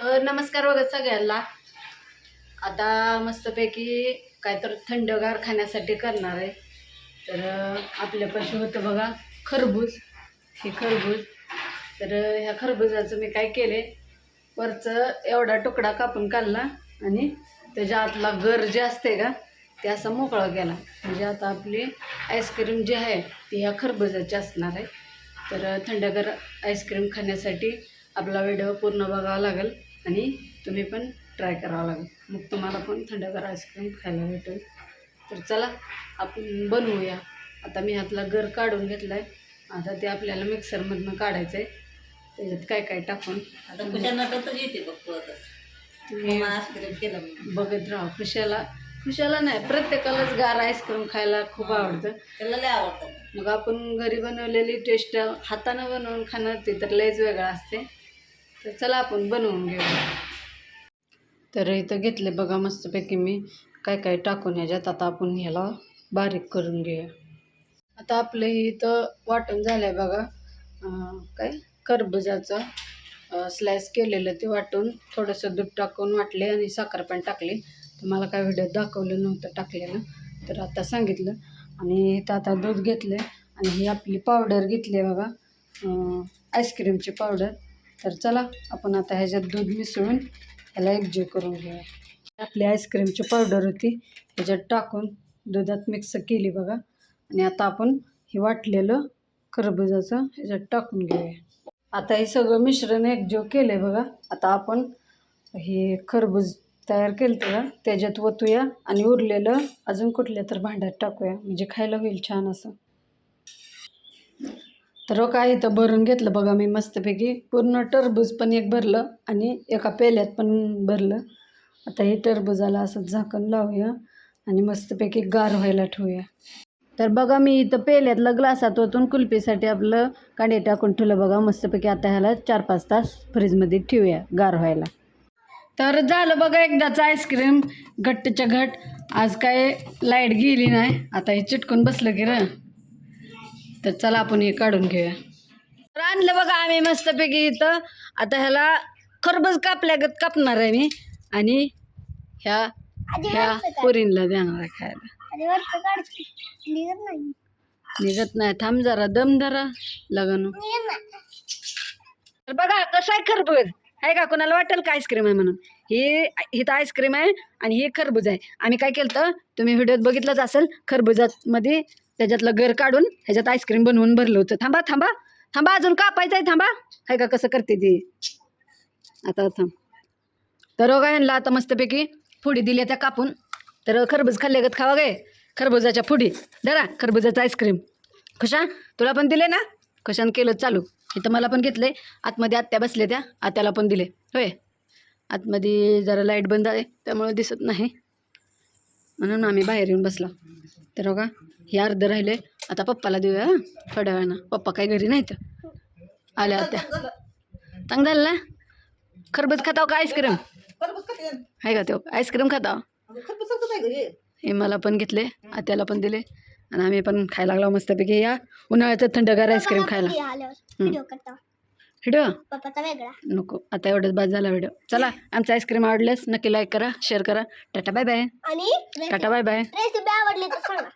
तर नमस्कार बघा सगळ्यांना. आता मस्तपैकी काहीतरी थंडगार खाण्यासाठी करणार आहे. तर आपल्यापाशी होतं बघा खरबूज. हे खरबूज. तर ह्या खरबुजाचं मी काय केले वरचं एवढा तुकडा कापून काढला आणि त्याच्या आतला गर जे असते का ते असा मोकळा केला. म्हणजे आता आपली आईस्क्रीम जी आहे ती ह्या खरबुजाची असणार आहे. तर थंडगार आईस्क्रीम खाण्यासाठी आपला व्हिडिओ पूर्ण बघावा लागेल. आणि तुम्ही पण ट्राय करावा लागेल. मग तुम्हाला पण थंडगार आईस्क्रीम खायला भेटेल. तर चला आपण बनवूया. आता मी ह्यातला गर काढून घेतला आहे आता ते आपल्याला मिक्सरमधनं काढायचं आहे त्याच्यात काय काय टाकून आता येते बघ तुम्ही आईस्क्रीम केलं. बघत राहा. खुशाला खुशाला नाही प्रत्येकालाच गार आईस्क्रीम खायला खूप आवडतं. त्याला लय आवडतं. मग आपण घरी बनवलेली टेस्ट हातानं बनवून खाणं ते तर लयच वेगळं असते तर चला आपण बनवून घेऊया तर इथं घेतले बघा मस्तपैकी मी काय काय टाकून ह्याच्यात. आता आपण ह्याला बारीक करून घेऊया. आता आपलं इथं वाटण झालं आहे बघा काय? खरबुजाचं स्लाइस केलेलं ते वाटून थोडंसं दूध टाकून वाटले आणि साखर पण टाकली. तर मला काय व्हिडिओ दाखवलं नव्हतं टाकलेलं तर आता सांगितलं. आणि इथं आता दूध घेतलं आणि ही आपली पावडर घेतली आहे बघा आईस्क्रीमची पावडर तर चला आपण आता ह्याच्यात दूध मिसळून ह्याला एकजीव करून घेऊया. आपली आईस्क्रीमची पावडर होती ह्याच्यात टाकून दुधात मिक्स केली बघा. आणि आता आपण हे वाटलेलं खरबुजाचं ह्याच्यात टाकून घेऊया. आता हे सगळं मिश्रण एकजीव केलं आहे बघा. आता आपण हे खरबूज तयार केलं तर त्याच्यात ओतूया आणि उरलेलं अजून कुठल्या तर भांड्यात टाकूया. म्हणजे खायला होईल छान असं. तर हो काय इथं भरून घेतलं बघा मी मस्तपैकी. पूर्ण टरबूज पण एक भरलं आणि एका पेल्यात पण भरलं. आता हे टरबुजाला असं झाकण लावूया आणि मस्तपैकी गार व्हायला ठेवूया. तर बघा मी इथं पेल्यातलं ग्लासात ओतून कुल्फीसाठी आपलं कांडे टाकून ठेवलं बघा. मस्तपैकी आता ह्याला चार पाच तास फ्रीजमध्ये ठेवूया गार व्हायला. तर झालं बघा एकदाचं आईस्क्रीम घट्टच्या घट आज काय लाइट गेली नाही. आता हे चिटकून बसलं की र. तर चला आपण हे काढून घेऊया. तर आणलं बघा आम्ही मस्तपैकी इथं. आता ह्याला खरबूज कापल्यागत कापणार आहे मी. आणि ह्या ह्या पुरींला देणार आहे खायला. निघत नाही. थांब जरा दम धरा. लगन. तर बघा कसं आहे खरबूज? आहे का? कोणाला वाटेल का आईस्क्रीम आहे म्हणून? ही इथं आईस्क्रीम आहे आणि हे खरबूज आहे. आम्ही काय केलं तर तुम्ही व्हिडिओत बघितलंच असेल खरबुजामध्ये त्याच्यातलं गर काढून ह्याच्यात आईस्क्रीम बनवून भरलं होतं. थांबा थांबा. थांबा अजून कापायचं आहे थांबा. हाय का कसं करते ती? आता थांब. तर बघा यांना आता मस्तपैकी फुडी दिल्या त्या कापून. तर खरबूज खाल्ले खावा गे? खरबुजाच्या फुडी धरा खरबुजाचं आईस्क्रीम कशा तुला पण दिले ना? खुशान केलं चालू. इथं मला पण घेतलंय. आतमध्ये आत्या बसले त्या. आत्याला पण दिले. होय. आतमध्ये जरा लाइट बंद आहे त्यामुळे दिसत नाही. म्हणून आम्ही बाहेर येऊन बसलो. तर बघा हे अर्ध राहिले. आता पप्पाला देऊया हं, थोड्या वेळानं पप्पा काही घरी नाहीत. आल्या आत्या चांग झालं ना? खरबूज खाताव का आईस्क्रीम? खरबूज खाते ना. आहे का तो? आईस्क्रीम खाताव? अगं खरबूज खातं काय घरी? हे मला पण घेतले आत्याला पण दिले. आणि आम्ही पण खायला लागलो मस्तपैकी. या उन्हाळ्याचं थंडगार आईस्क्रीम खायला. व्हिडिओ करता. व्हिडिओ? पप्पाचा वेगळा. नको आता एवढंच बाद झाला व्हिडिओ. चला आमचं आईस्क्रीम आवडल्यास नक्की लाईक करा शेअर करा. टाटा बाय बाय आणि टाटा बाय बाय रेसिपी आवडली तर सांगा